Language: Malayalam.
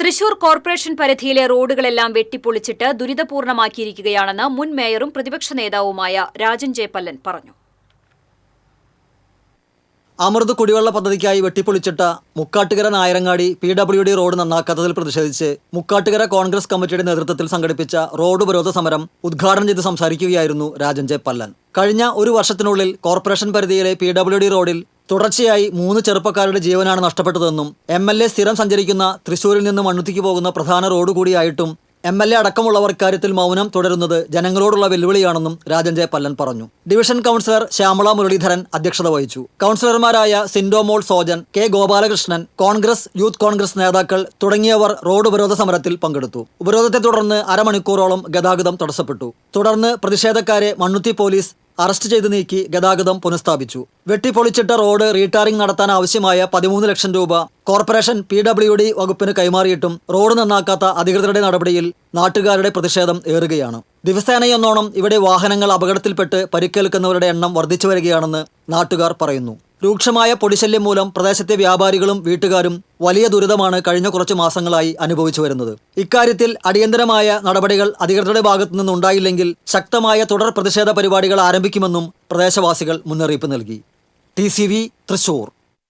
തൃശൂർ കോർപ്പറേഷൻ പരിധിയിലെ റോഡുകളെല്ലാം വെട്ടിപ്പൊളിച്ചിട്ട് ദുരിതപൂർണമാക്കിയിരിക്കുകയാണെന്ന് മുൻ മേയറും പ്രതിപക്ഷ നേതാവുമായ രാജൻ ജയപല്ലൻ പറഞ്ഞു. അമൃത് കുടിവെള്ള പദ്ധതിക്കായി വെട്ടിപ്പൊളിച്ചിട്ട Mukkattukara Nayarangadi P W D road നന്നാക്കാത്തതിൽ പ്രതിഷേധിച്ച് മുക്കാട്ടുകര കോൺഗ്രസ് കമ്മിറ്റിയുടെ നേതൃത്വത്തിൽ സംഘടിപ്പിച്ച റോഡ് ഉപരോധ സമരം ഉദ്ഘാടനം ചെയ്ത് സംസാരിക്കുകയായിരുന്നു രാജൻ ജെ പല്ലൻ. കഴിഞ്ഞ ഒരു വർഷത്തിനുള്ളിൽ കോർപ്പറേഷൻ പരിധിയിലെ പി ഡബ്ല്യു ഡി റോഡിൽ തുടർച്ചയായി മൂന്ന് ചെറുപ്പക്കാരുടെ ജീവനാണ് നഷ്ടപ്പെട്ടതെന്നും എം എൽ എ സ്ഥിരം സഞ്ചരിക്കുന്ന തൃശൂരിൽ നിന്ന് മണ്ണുത്തിക്ക് പോകുന്ന പ്രധാന റോഡ് കൂടിയായിട്ടും എം എൽ എ അടക്കമുള്ളവർ കാര്യത്തിൽ മൗനം തുടരുന്നത് ജനങ്ങളോടുള്ള വെല്ലുവിളിയാണെന്നും രാജൻ ജെ പല്ലൻ പറഞ്ഞു. ഡിവിഷൻ കൗൺസിലർ ശ്യാമള മുരളീധരൻ അധ്യക്ഷത വഹിച്ചു. കൗൺസിലർമാരായ സിൻഡോമോൾ സോജൻ കെ ഗോപാലകൃഷ്ണൻ കോൺഗ്രസ് യൂത്ത് കോൺഗ്രസ് നേതാക്കൾ തുടങ്ങിയവർ റോഡ് ഉപരോധ സമരത്തിൽ പങ്കെടുത്തു. ഉപരോധത്തെ തുടർന്ന് അരമണിക്കൂറോളം ഗതാഗതം തടസ്സപ്പെട്ടു. തുടർന്ന് പ്രതിഷേധക്കാരെ മണ്ണുത്തി പോലീസ് അറസ്റ്റ് ചെയ്ത് നീക്കി ഗതാഗതം പുനഃസ്ഥാപിച്ചു. വെട്ടിപ്പൊളിച്ചിട്ട റോഡ് റീടാറിംഗ് നടത്താൻ ആവശ്യമായ പതിമൂന്ന് ലക്ഷം രൂപ കോർപ്പറേഷൻ പി ഡബ്ല്യു ഡി വകുപ്പിന് കൈമാറിയിട്ടും റോഡ് നന്നാക്കാത്ത അധികൃതരുടെ നടപടിയിൽ നാട്ടുകാരുടെ പ്രതിഷേധം ഏറുകയാണ്. ദിവസേനയെന്നോണം ഇവിടെ വാഹനങ്ങൾ അപകടത്തിൽപ്പെട്ട് പരിക്കേൽക്കുന്നവരുടെ എണ്ണം വർദ്ധിച്ചു വരികയാണെന്ന് നാട്ടുകാർ പറയുന്നു. രൂക്ഷമായ പൊടിശല്യം മൂലം പ്രദേശത്തെ വ്യാപാരികളും വീട്ടുകാരും വലിയ ദുരിതമാണ് കഴിഞ്ഞ കുറച്ച് മാസങ്ങളായി അനുഭവിച്ചു വരുന്നത്. ഇക്കാര്യത്തിൽ അടിയന്തരമായ നടപടികൾ അധികൃതരുടെ ഭാഗത്തു നിന്നുണ്ടായില്ലെങ്കിൽ ശക്തമായ തുടർ പ്രതിഷേധ പരിപാടികൾ ആരംഭിക്കുമെന്നും പ്രദേശവാസികൾ മുന്നറിയിപ്പ് നൽകി. ടി തൃശൂർ.